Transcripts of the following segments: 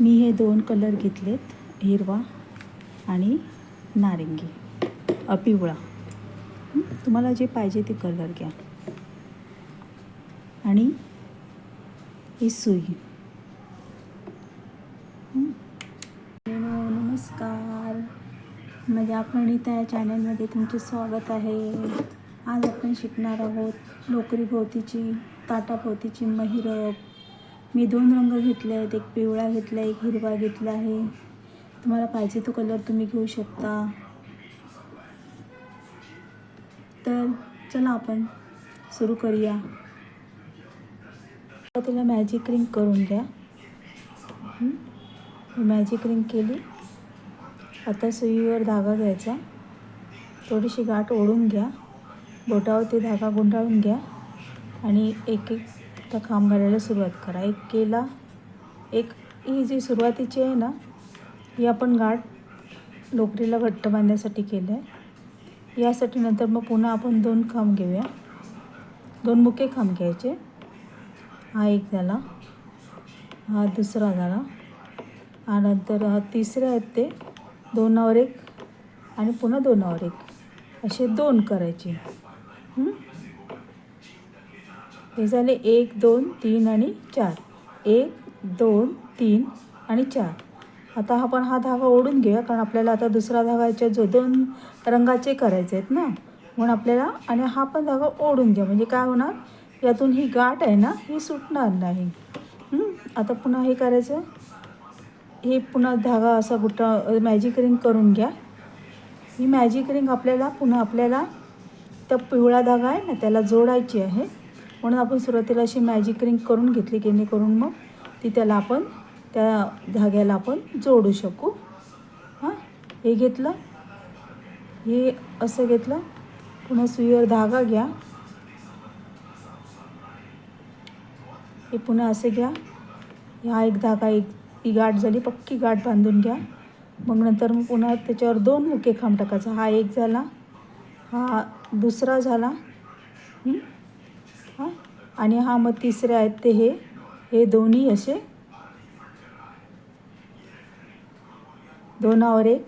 मी हे दोन कलर घेतलेत हिरवा आणि नारिंगी पिवळा तुम्हाला जे पाहिजे ते कलर घ्या. आणि ही सुई. नमस्कार. म्हणजे नमस्कार माझ्या या चॅनलमध्ये तुमचे स्वागत आहे. आज आपण शिकणार आहोत नोकरीभोवतीची ताटाभोवतीची महिरप. मी दोन रंग घेतले आहेत. एक पिवळा घेतला एक हिरवा घेतला आहे. तुम्हाला पाहिजे तो कलर तुम्ही घेऊ शकता. तर चला आपण सुरू करूया. त्याला मॅजिक रिंग करून घ्या. मॅजिक रिंग केली. आता सुईवर धागा घ्यायचा. थोडीशी गाठ ओढून घ्या. बोटावर ते धागा गुंडाळून घ्या. आणि एक एक तर खांब घालायला सुरुवात करा. एक केला एक ही जी सुरुवातीची आहे ना ही आपण गाठ लोकरीला घट्ट बांधण्यासाठी केलं आहे. यासाठी नंतर मग पुन्हा आपण दोन खांब घेऊया. दोन मुके खांब घ्यायचे. हा एक झाला. हा दुसरा झाला. हा नंतर हा तिसरे आहेत ते. दोनावर एक आणि पुन्हा दोनावर एक. असे दोन करायचे. हे झाले एक दोन तीन आणि चार. एक दोन तीन आणि चार. आता आपण हा धागा ओढून घेऊया कारण आपल्याला आता दुसरा धागाच्या जो दोन रंगाचे करायचे आहेत ना. म्हणून आपल्याला आणि हा पण धागा ओढून घ्या. म्हणजे काय होणार? यातून ही गाठ आहे ना ही सुटणार नाही. आता पुन्हा हे करायचं. हे पुन्हा धागा असा गुटा मॅजिक रिंग करून घ्या. ही मॅजिक रिंग आपल्याला पुन्हा आपल्याला त्या पिवळा धागा आहे ना त्याला जोडायची आहे. म्हणून आपण सुरुवातीला अशी मॅजिक रिंग करून घेतली जेणेकरून मग ती त्याला आपण त्या धाग्याला आपण जोडू शकू. हां हे घेतलं. हे असं घेतलं. पुन्हा सुईवर धागा घ्या. हे पुन्हा असे घ्या. हा एक धागा एक ही गाठ झाली पक्की गाठ बांधून घ्या. मग नंतर मग पुन्हा त्याच्यावर दोन मुके खांब टाकायचा. हा एक झाला. हा दुसरा झाला. हां आणि हा मग तिसरे आहेत ते हे हे दोन्ही असे. दोनावर एक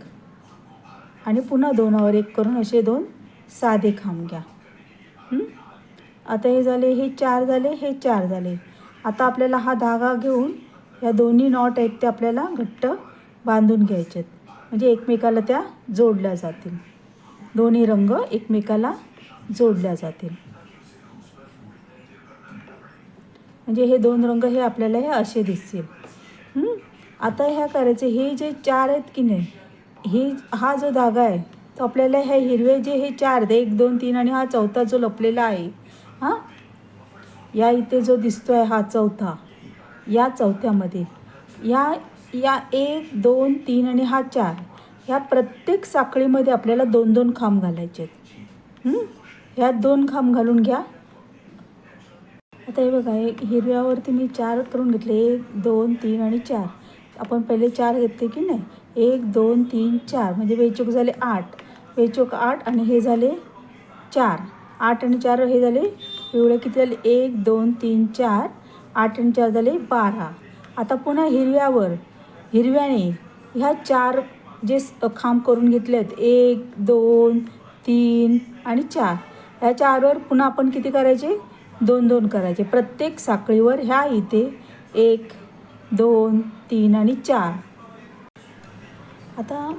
आणि पुन्हा दोनावर एक करून असे दोन साधे खांब घ्या. आता हे झाले हे चार झाले हे चार झाले. आता आपल्याला हा धागा घेऊन या दोन्ही नॉट आहेत ते आपल्याला घट्ट बांधून घ्यायचे आहेत. म्हणजे एकमेकाला त्या जोडल्या जातील. दोन्ही रंग एकमेकाला जोडल्या जातील. म्हणजे हे दोन रंग हे आपल्याला हे असे दिसतील. आता ह्या करायचे हे जे चार आहेत की नाही हे हा जो धागा आहे तो आपल्याला ह्या हिरवे जे हे चार एक दोन तीन आणि हा चौथा जो लपलेला आहे हां? या इथे जो दिसतो आहे हा चौथा या चौथ्यामध्ये या या एक दोन तीन आणि हा चार ह्या प्रत्येक साखळीमध्ये आपल्याला दोन दोन खांब घालायचे आहेत. ह्या दोन खांब घालून घ्या. आता हे बघा एक हिरव्यावरती मी चार करून घेतले. एक दोन तीन आणि चार. आपण पहिले चार घेतले की नाही? एक दोन तीन चार. म्हणजे वेचूक झाले आठ. वेचूक आठ आणि हे झाले चार. आठ आणि चार हे झाले पिवळे. किती झाले? एक दोन तीन चार. आठ आणि चार झाले बारा. आता पुन्हा हिरव्यावर. हिरव्याने ह्या चार जे खांब करून घेतले आहेत एक दोन तीन आणि चार. ह्या चारवर पुन्हा आपण किती करायचे? दोन दोन करायचे. प्रत्येक साखळीवर ह्या इथे एक दोन तीन आणि चार. आता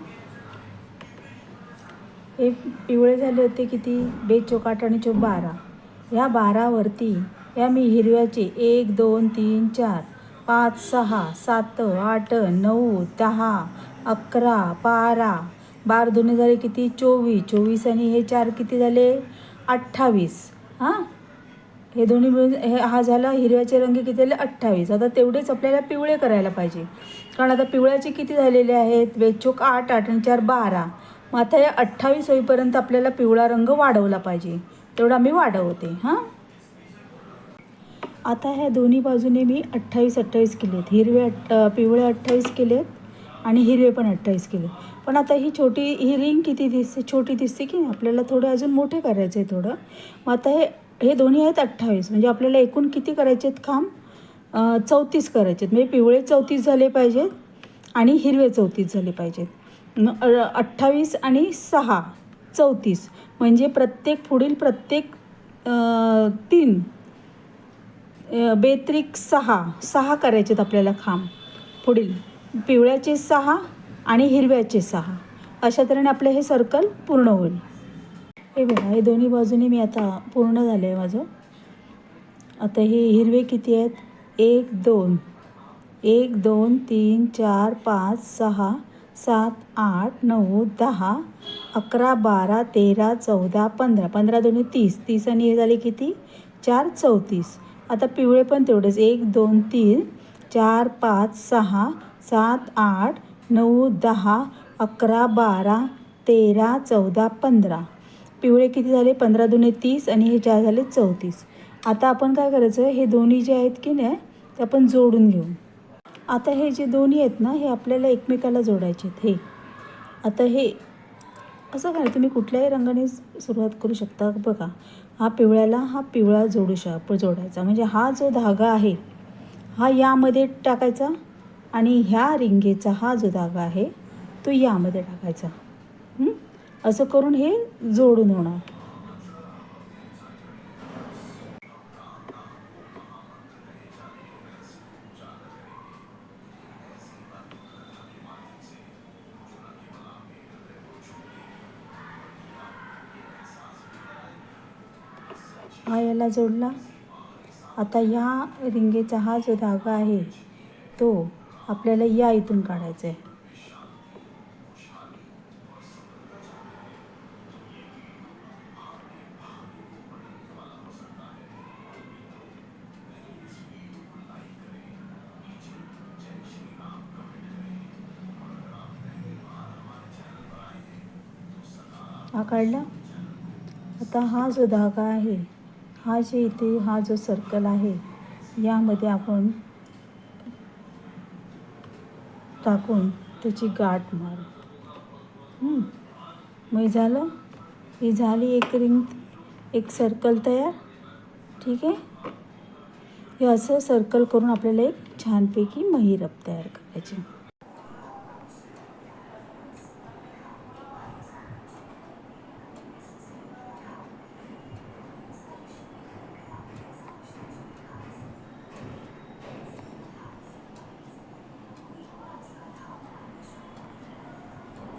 हे पिवळे झाले होते किती? बेचोक आठ आणि चोक बारा. ह्या बारावरती या मी हिरव्याचे एक दोन तीन चार पाच सहा सात आठ नऊ दहा अकरा बारा. बार दोन्ही झाले किती? चोवीस. चोवीस आणि हे चार किती झाले? अठ्ठावीस. हां? हे दोन्ही मिळून हे हा झाला हिरव्याचे रंग किती झाले? अठ्ठावीस. आता तेवढेच आपल्याला पिवळे करायला पाहिजे. कारण आता पिवळ्याचे किती झालेले आहेत? वेचोक आठ आठ आणि चार बारा. मग आता या अठ्ठावीस होईपर्यंत आपल्याला पिवळा रंग वाढवला पाहिजे. तेवढा मी वाढवते हां? आता ह्या दोन्ही बाजूने मी अठ्ठावीस अठ्ठावीस केलेत. हिरवे अठ पिवळे अठ्ठावीस केलेत आणि हिरवे पण अठ्ठावीस केले पण आता ही छोटी ही रिंग किती दिसते? छोटी दिसते की नाही? आपल्याला थोडं अजून मोठे करायचं आहे थोडं. मग आता हे हे दोन्ही आहेत अठ्ठावीस. म्हणजे आपल्याला एकूण किती करायचे आहेत खांब? चौतीस करायचे आहेत. म्हणजे पिवळे चौतीस झाले पाहिजेत आणि हिरवे चौतीस झाले पाहिजेत. अठ्ठावीस आणि सहा. चौतीस. म्हणजे प्रत्येक पुढील प्रत्येक तीन. बेत्रिक सहा. सहा करायचेत आपल्याला खांब. पुढील. पिवळ्याचे सहा आणि हिरव्याचे सहा. अशा तऱ्हेने आपलं हे सर्कल पूर्ण होईल. हे बघा हे दोन्ही बाजूने मी आता पूर्ण झालं आहे माझं. आता हे हिरवे किती आहेत? एक दोन. एक दोन तीन चार पाच सहा सात आठ नऊ दहा अकरा बारा तेरा चौदा पंधरा. पंधरा दोन्ही तीस. तीस आणि हे झाले किती? चार चौतीस. आता पिवळे पण तेवढेच. एक दोन तीन चार पाच सहा सात आठ नऊ दहा अकरा बारा तेरा चौदा पंधरा. पिवळे किती झाले? पंधरा दोन्ही तीस आणि हे चार झाले चौतीस. आता आपण काय करायचं? हे दोन्ही जे आहेत की नाही ते आपण जोडून घेऊ. आता हे जे दोन्ही आहेत ना हे आपल्याला एकमेकाला जोडायचे आहेत. हे. आता हे असं काय? तुम्ही कुठल्याही रंगाने सुरुवात करू शकता. बघा हा पिवळ्याला हा पिवळा जोडू शक जोडायचा. म्हणजे हा जो धागा आहे हा यामध्ये टाकायचा आणि ह्या रिंगेचा हा जो धागा आहे तो यामध्ये टाकायचा. असं करून हे जोडून होणार. हा याला जोडला. आता ह्या रिंगेचा हा जो धागा आहे तो आपल्याला या इथून काढायचा आहे. हा काढला. आता हा जो धागा आहे हा जे इथे हा जो सर्कल आहे यामध्ये आपण टाकून त्याची गाठ मारू. मग झालं? ही झाली एक रिंग एक सर्कल तयार. ठीक आहे? हे असं सर्कल करून आपल्याला एक छानपैकी महिरप तयार करायची.